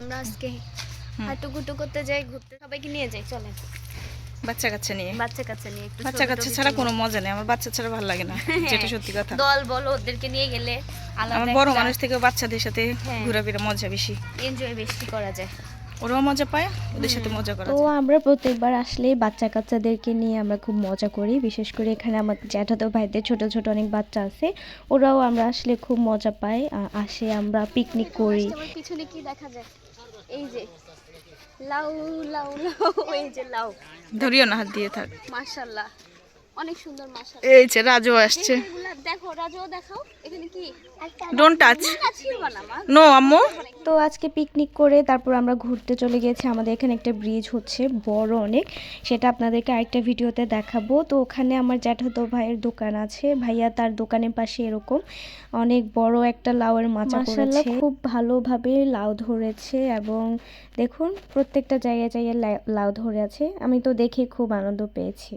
আমরা আজকে হাঁটুগুটু করতে যাই ঘুরতে সবাইকে নিয়ে যাই চলেন। বাচ্চা কাচ্চা নিয়ে? বাচ্চা কাচ্চা নিয়ে একটু বাচ্চা কাচ্চা ছাড়া কোনো মজা নেই আমার বাচ্চা ছাড়া ভালো লাগে না যেটা সত্যি কথা। দল বলো ওদেরকে নিয়ে গেলে আমার বড় মানুষ থেকে বাচ্চাদের সাথে হ্যাঁ। ঘোরাফেরা মজা বেশি। এনজয় বেশি করা যায়। ওরাও মজা পায় ওদের সাথে মজা করা তো আমরা প্রত্যেকবার আসলে বাচ্চা কাচ্চাদেরকে নিয়ে আমরা খুব মজা করি বিশেষ করে এখানে আমার জ্যাঠাতো ভাইদের ছোট ছোট অনেক বাচ্চা আছে ওরাও আমরা আসলে খুব মজা পাই আসে আমরা পিকনিক করি। পিছনে কি দেখা যায়। এই যে লাউ লাউ লাউ এই যে লাউ। ধরিও না হাত দিয়ে থাক। মাশাআল্লাহ অনেক সুন্দর মাশাআল্লাহ। এই যে রাজু আসছে। দেখো রাজু দেখাও এখানে কি ডোন্ট টাচ না আম্মু। তো আজকে পিকনিক করে তারপর আমরা ঘুরতে চলে গেছি। আমাদের এখানে একটা ব্রিজ হচ্ছে বড় অনেক। সেটা আপনাদেরকে আরেকটা ভিডিওতে দেখাবো। তো ওখানে আমার জ্যাঠাতো ভাইয়ের দোকান আছে। ভাইয়া তার দোকানের পাশে এরকম অনেক বড় একটা লাউয়ের মাচা করেছে খুব ভালোভাবে লাউ ধরেছে এবং দেখুন প্রত্যেকটা জায়গায় জায়গায় লাউ ধরে আছে। আমি তো দেখে খুব আনন্দ পেয়েছি।